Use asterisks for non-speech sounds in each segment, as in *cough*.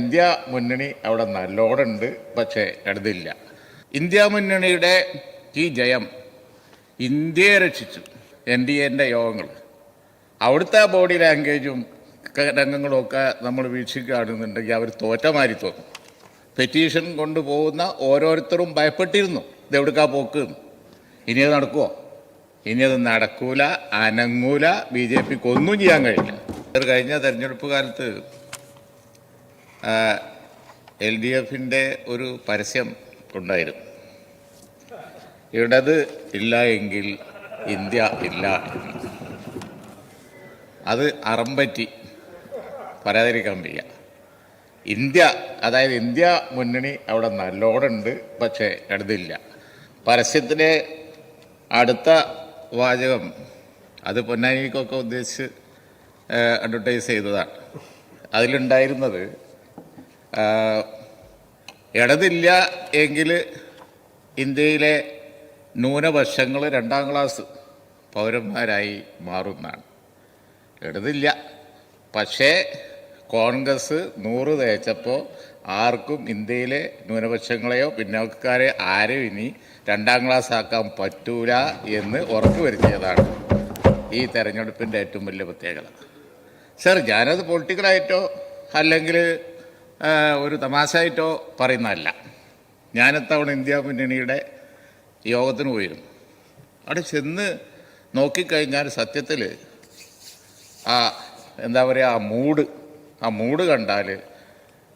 India മുന്നണി അവിടെ നല്ലോണമുണ്ട് പക്ഷേ എടുതില്ല ഇന്ത്യ മുന്നണിയുടെ ഈ ജയം ഇന്ത്യയെ രക്ഷിച്ചു എൻ ഡി എന്റെ യോഗങ്ങൾ. അവിടുത്തെ ബോഡി ലാംഗ്വേജും രംഗങ്ങളും ഒക്കെ നമ്മൾ വീക്ഷിക്കുകയാണെന്നുണ്ടെങ്കിൽ അവർ തോറ്റമാരി തോന്നും. പെറ്റീഷൻ കൊണ്ടുപോകുന്ന ഓരോരുത്തരും ഭയപ്പെട്ടിരുന്നു. ഇതെവിടുക്കാ പോക്ക്. ഇനി അത് നടക്കുമോ ഇനി അത് നടക്കൂല അനങ്ങൂല ബി ജെ പിക്ക് ഒന്നും ചെയ്യാൻ കഴിയില്ല. കഴിഞ്ഞ തെരഞ്ഞെടുപ്പ് കാലത്ത് എൽ ഡി എഫിന്റെ ഒരു പരസ്യം ഉണ്ടായിരുന്നു. ഇടത് ഇല്ല എങ്കിൽ ഇന്ത്യ ഇല്ല. അത് അറമ്പറ്റി പറയാതിരിക്കാൻ വയ്യ. ഇന്ത്യ അതായത് ഇന്ത്യ മുന്നണി അവിടെ നല്ലോണമുണ്ട് പക്ഷേ ഇടതില്ല. പരസ്യത്തിലെ അടുത്ത വാചകം അത് പൊന്നാനിക്കൊക്കെ ഉദ്ദേശിച്ച് അഡ്വർട്ടൈസ് ചെയ്തതാണ്. അതിലുണ്ടായിരുന്നത് ഇടതില്ല എങ്കിൽ ഇന്ത്യയിലെ ന്യൂനപക്ഷങ്ങൾ രണ്ടാം ക്ലാസ് പൗരന്മാരായി മാറുന്നതാണ്. ഇടതില്ല. പക്ഷേ കോൺഗ്രസ് നൂറ് തേച്ചപ്പോൾ ആർക്കും ഇന്ത്യയിലെ ന്യൂനപക്ഷങ്ങളെയോ പിന്നോക്കക്കാരെ ആരും ഇനി രണ്ടാം ക്ലാസ് ആക്കാൻ പറ്റൂല എന്ന് ഉറപ്പുവരുത്തിയതാണ് ഈ തെരഞ്ഞെടുപ്പിന്റെ ഏറ്റവും വലിയ പ്രത്യേകത. സർ ഞാനത് പൊളിറ്റിക്കലായിട്ടോ അല്ലെങ്കിൽ ഒരു തമാശയായിട്ടോ പറയുന്നതല്ല. ഞാനെത്തവണ ഇന്ത്യ മുന്നണിയുടെ യോഗത്തിന് പോയിരുന്നു. അവിടെ ചെന്ന് നോക്കിക്കഴിഞ്ഞാൽ സത്യത്തിൽ ആ എന്താ പറയുക ആ മൂഡ് ആ മൂഡ് കണ്ടാൽ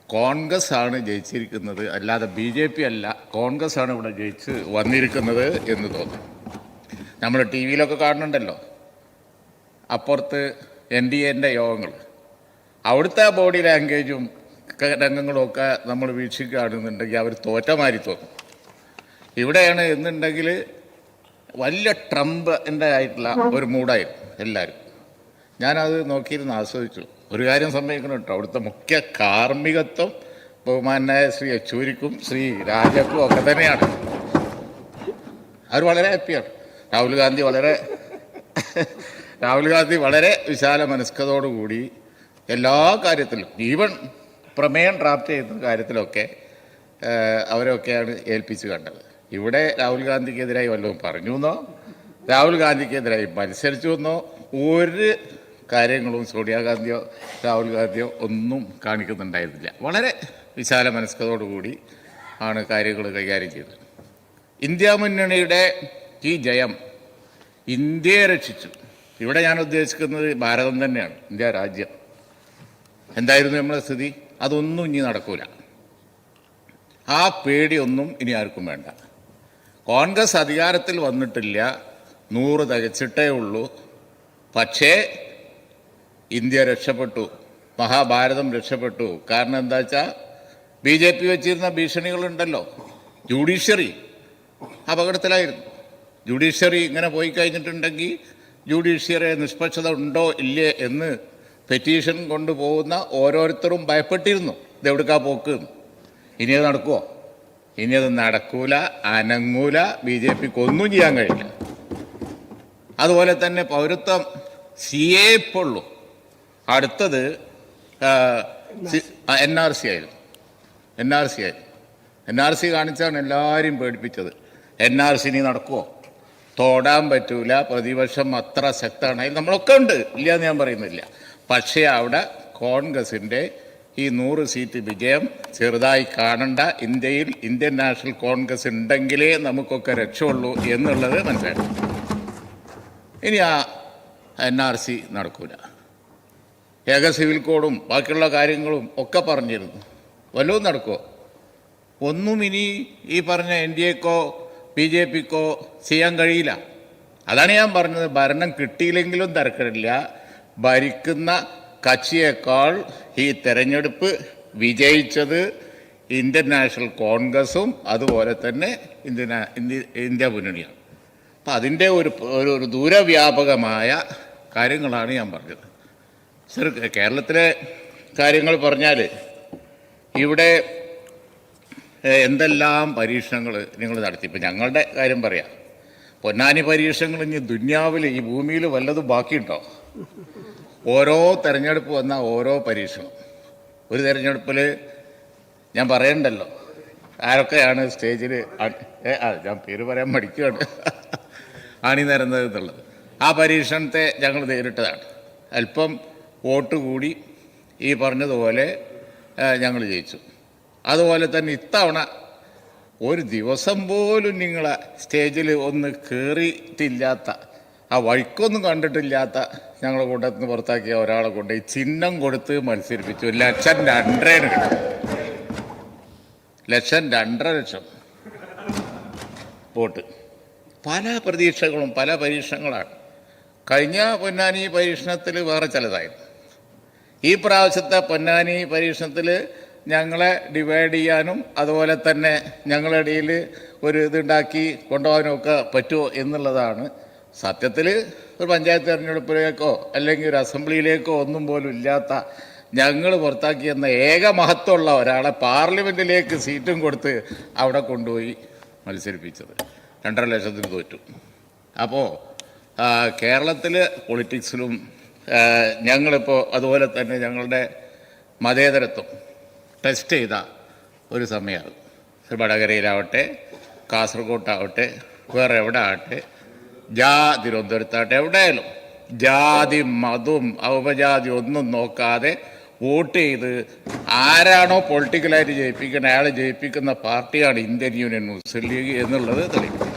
കോൺഗ്രസ് ആണ് ജയിച്ചിരിക്കുന്നത്. അല്ലാതെ ബി ജെ പി അല്ല കോൺഗ്രസ് ആണ് ഇവിടെ ജയിച്ച് വന്നിരിക്കുന്നത് എന്ന് തോന്നും. നമ്മൾ ടി വിയിലൊക്കെ കാണുന്നുണ്ടല്ലോ. അപ്പുറത്ത് എൻ ഡി എന്റെ യോഗങ്ങൾ. അവിടുത്തെ ബോഡി ലാംഗ്വേജും ക- രംഗങ്ങളും ഒക്കെ നമ്മൾ വീക്ഷിക്കുകയാണെന്നുണ്ടെങ്കിൽ അവർ തോറ്റമാരി തോന്നും. ഇവിടെയാണ് എന്നുണ്ടെങ്കിൽ വലിയ ട്രംപിന്റെ ആയിട്ടുള്ള ഒരു മൂഡായിരുന്നു എല്ലാവരും. ഞാനത് നോക്കിയിരുന്ന് ആസ്വദിച്ചു. ഒരു കാര്യം സംഭവിക്കണം കേട്ടോ. അവിടുത്തെ മുഖ്യ കാർമ്മികത്വം ബഹുമാനായ ശ്രീ യെച്ചൂരിക്കും ശ്രീ രാജക്കും ഒക്കെ തന്നെയാണ്. അവർ വളരെ ഹാപ്പിയാണ്. രാഹുൽ ഗാന്ധി വളരെ *laughs* രാഹുൽ ഗാന്ധി വളരെ വിശാല മനസ്കതോടുകൂടി എല്ലാ കാര്യത്തിലും ഈവൻ പ്രമേയം ഡ്രാഫ്റ്റ് ചെയ്യുന്ന കാര്യത്തിലൊക്കെ അവരൊക്കെയാണ് ഏൽപ്പിച്ച് കണ്ടത്. ഇവിടെ രാഹുൽ ഗാന്ധിക്കെതിരായി വല്ലതും പറഞ്ഞു എന്നോ രാഹുൽ ഗാന്ധിക്കെതിരായി മത്സരിച്ചു എന്നോ ഒരു കാര്യങ്ങളും സോണിയാഗാന്ധിയോ രാഹുൽ ഗാന്ധിയോ ഒന്നും കാണിക്കുന്നുണ്ടായിരുന്നില്ല. വളരെ വിശാല മനസ്കതയോടുകൂടി ആണ് കാര്യങ്ങൾ കൈകാര്യം ചെയ്തത്. ഇന്ത്യ മുന്നണിയുടെ ഈ ജയം ഇന്ത്യയെ രക്ഷിച്ചു. ഇവിടെ ഞാൻ ഉദ്ദേശിക്കുന്നത് ഭാരതം തന്നെയാണ് ഇന്ത്യ രാജ്യം. എന്തായിരുന്നു നമ്മുടെ സ്ഥിതി? അതൊന്നും ഇനി നടക്കൂല. ആ പേടിയൊന്നും ഇനി ആർക്കും വേണ്ട. കോൺഗ്രസ് അധികാരത്തിൽ വന്നിട്ടില്ല നൂറ് തികച്ചിട്ടേ ഉള്ളൂ. പക്ഷേ ഇന്ത്യ രക്ഷപ്പെട്ടു മഹാഭാരതം രക്ഷപ്പെട്ടു. കാരണം എന്താ വെച്ചാൽ ബി ജെ പി വെച്ചിരുന്ന ഭീഷണികളുണ്ടല്ലോ. ജുഡീഷ്യറി അപകടത്തിലായിരുന്നു. ജുഡീഷ്യറി ഇങ്ങനെ പോയി കഴിഞ്ഞിട്ടുണ്ടെങ്കിൽ ജുഡീഷ്യറി നിഷ്പക്ഷത ഉണ്ടോ ഇല്ലേ എന്ന് പെറ്റീഷൻ കൊണ്ടുപോകുന്ന ഓരോരുത്തരും ഭയപ്പെട്ടിരുന്നു. ഇതെവിടുക്കാ പോക്ക്. ഇനി അത് നടക്കുമോ ഇനി അത് നടക്കൂല അനങ്ങൂല ബി ജെ പിക്ക് ഒന്നും ചെയ്യാൻ കഴിയില്ല. അതുപോലെ തന്നെ പൗരത്വം സി എ ഉള്ളൂ അടുത്തത് എൻ ആർ സി ആയിരുന്നു. എൻ ആർ സി ആയിരുന്നു എൻ ആർ സി കാണിച്ചാണ് എല്ലാവരും പേടിപ്പിച്ചത്. എൻ ആർ സി ഇനി നടക്കുമോ തോടാൻ പറ്റൂല പ്രതിപക്ഷം അത്ര ശക്തമാണെങ്കിൽ നമ്മളൊക്കെ ഉണ്ട്. ഇല്ല എന്ന് ഞാൻ പറയുന്നില്ല. പക്ഷേ അവിടെ കോൺഗ്രസിന്റെ ഈ നൂറ് സീറ്റ് വിജയം ചെറുതായി കാണണ്ട. ഇന്ത്യയിൽ ഇന്ത്യൻ നാഷണൽ കോൺഗ്രസ് ഉണ്ടെങ്കിലേ നമുക്കൊക്കെ രക്ഷയുള്ളൂ എന്നുള്ളത് മനസ്സിലാക്കണം ഇനി ആ എൻ ആർ സി നടക്കൂല. ഏക സിവിൽ കോഡും ബാക്കിയുള്ള കാര്യങ്ങളും ഒക്കെ പറഞ്ഞിരുന്നു. വല്ലതും നടക്കുമോ ഒന്നും ഇനി ഈ പറഞ്ഞ എൻ ഡി എക്കോ ബി ജെ പിക്കോ ചെയ്യാൻ കഴിയില്ല. അതാണ് ഞാൻ പറഞ്ഞത്. ഭരണം കിട്ടിയില്ലെങ്കിലും തരക്കില്ല ഭരിക്കുന്ന കക്ഷിയേക്കാൾ ഈ തെരഞ്ഞെടുപ്പ് വിജയിച്ചത് ഇന്ത്യൻ നാഷണൽ കോൺഗ്രസും അതുപോലെ തന്നെ ഇന്ത്യ ഇന്ത്യ മുന്നണിയാണ്. അപ്പം അതിന്റെ ഒരു ഒരു ദൂരവ്യാപകമായ കാര്യങ്ങളാണ് ഞാൻ പറഞ്ഞത്. സർ കേരളത്തിലെ കാര്യങ്ങൾ പറഞ്ഞാൽ ഇവിടെ എന്തെല്ലാം പരീക്ഷണങ്ങൾ നിങ്ങൾ നടത്തി? ഇപ്പം ഞങ്ങളുടെ കാര്യം പറയാം. പൊന്നാനി പരീക്ഷണങ്ങൾ ഇനി ദുന്യാവിൽ ഈ ഭൂമിയിൽ വല്ലതും ബാക്കിയുണ്ടോ? ഓരോ തെരഞ്ഞെടുപ്പ് വന്ന ഓരോ പരീക്ഷണം. ഒരു തെരഞ്ഞെടുപ്പിൽ ഞാൻ പറയണ്ടല്ലോ. ആരൊക്കെയാണ് സ്റ്റേജിൽ ഞാൻ പേര് പറയാൻ മടിക്കുകയാണ്. അണിനിരന്നത് എന്നുള്ളത്. ആ പരീക്ഷണത്തെ ഞങ്ങൾ നേരിട്ടതാണ്. അല്പം വോട്ട് കൂടി ഈ പറഞ്ഞതുപോലെ ഞങ്ങൾ ജയിച്ചു. അതുപോലെ തന്നെ ഇത്തവണ ഒരു ദിവസം പോലും നിങ്ങളെ സ്റ്റേജിൽ ഒന്ന് കയറിയിട്ടില്ലാത്ത ആ വഴിക്കൊന്നും കണ്ടിട്ടില്ലാത്ത ഞങ്ങളുടെ കൂട്ടത്തിൽ നിന്ന് പുറത്താക്കിയ ഒരാളെ കൊണ്ട് ഈ ചിഹ്നം കൊടുത്ത് മത്സരിപ്പിച്ചു. ലക്ഷം കിട്ടും ലക്ഷം രണ്ടര ലക്ഷം. വോട്ട്. പല പ്രതീക്ഷകളും പല പരീക്ഷണങ്ങളാണ്. കഴിഞ്ഞ പൊന്നാനി പരീക്ഷണത്തിൽ വേറെ ചിലതായിരുന്നു. ഈ പ്രാവശ്യത്തെ പൊന്നാനി പരീക്ഷണത്തിൽ ഞങ്ങളെ ഡിവൈഡ് ചെയ്യാനും അതുപോലെ തന്നെ ഞങ്ങളുടെ ഇടയിൽ ഒരു ഇതുണ്ടാക്കി കൊണ്ടുപോകാനും ഒക്കെ പറ്റുമോ എന്നുള്ളതാണ് സത്യത്തിൽ ഒരു പഞ്ചായത്ത് തിരഞ്ഞെടുപ്പിലേക്കോ അല്ലെങ്കിൽ ഒരു അസംബ്ലിയിലേക്കോ ഒന്നും പോലും ഇല്ലാത്ത ഞങ്ങൾ പുറത്താക്കിയെന്ന ഏക മഹത്വമുള്ള ഒരാളെ പാർലമെന്റിലേക്ക് സീറ്റും കൊടുത്ത് അവിടെ കൊണ്ടുപോയി മത്സരിപ്പിച്ചത്. രണ്ടര ലക്ഷത്തിന് തോറ്റു. അപ്പോൾ കേരളത്തിൽ പൊളിറ്റിക്സിലും ഞങ്ങളിപ്പോൾ അതുപോലെ തന്നെ ഞങ്ങളുടെ മതേതരത്വം ടെസ്റ്റ് ചെയ്ത ഒരു സമയമാണ്. വടകരയിലാവട്ടെ കാസർഗോട്ടാവട്ടെ വേറെ എവിടെ ആവട്ടെ ജാ എവിടെയാലും ജാതി മതവും ഔപജാതി ഒന്നും നോക്കാതെ വോട്ട് ചെയ്ത് ആരാണോ പൊളിറ്റിക്കലായിട്ട് ജയിപ്പിക്കുന്നത് അയാളെ ജയിപ്പിക്കുന്ന പാർട്ടിയാണ് ഇന്ത്യൻ യൂണിയൻ മുസ്ലിം ലീഗ് എന്നുള്ളത് തെളിയിക്കും.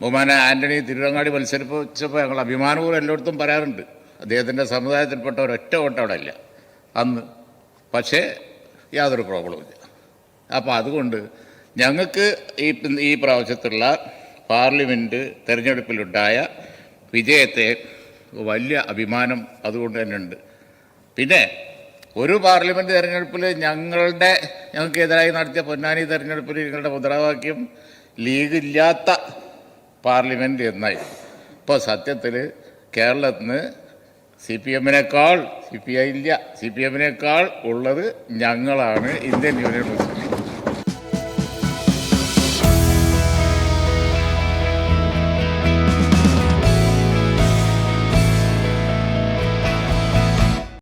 ബഹുമാന ആന്റണി തിരുവങ്ങാടി മത്സരിപ്പിച്ചപ്പോൾ ഞങ്ങൾ അഭിമാനപൂർവം എല്ലായിടത്തും പറയാറുണ്ട് അദ്ദേഹത്തിന്റെ സമുദായത്തിൽപ്പെട്ട ഒരൊറ്റ വോട്ട് അവിടെ ഇല്ല അന്ന്. പക്ഷേ യാതൊരു പ്രോബ്ലവും ഇല്ല. അപ്പോൾ അതുകൊണ്ട് ഞങ്ങൾക്ക് ഈ ഈ പ്രാവശ്യത്തുള്ള പാർലമെന്റ് തെരഞ്ഞെടുപ്പിലുണ്ടായ വിജയത്തെ വലിയ അഭിമാനം അതുകൊണ്ട് തന്നെ ഉണ്ട് പിന്നെ ഒരു പാർലമെന്റ് തെരഞ്ഞെടുപ്പിൽ ഞങ്ങളുടെ ഞങ്ങൾക്കെതിരായി നടത്തിയ പൊന്നാനി തെരഞ്ഞെടുപ്പിൽ ഞങ്ങളുടെ മുദ്രാവാക്യം ലീഗ് ഇല്ലാത്ത പാർലമെന്റ് എന്നായി ഇപ്പോൾ സത്യത്തിൽ കേരളത്തിൽ നിന്ന് സി പി എമ്മിനേക്കാൾ സി പി ഐ ഇല്ല സി പി എമ്മിനേക്കാൾ ഉള്ളത് ഞങ്ങളാണ് ഇന്ത്യൻ യൂണിയൻ മുസ്ലിം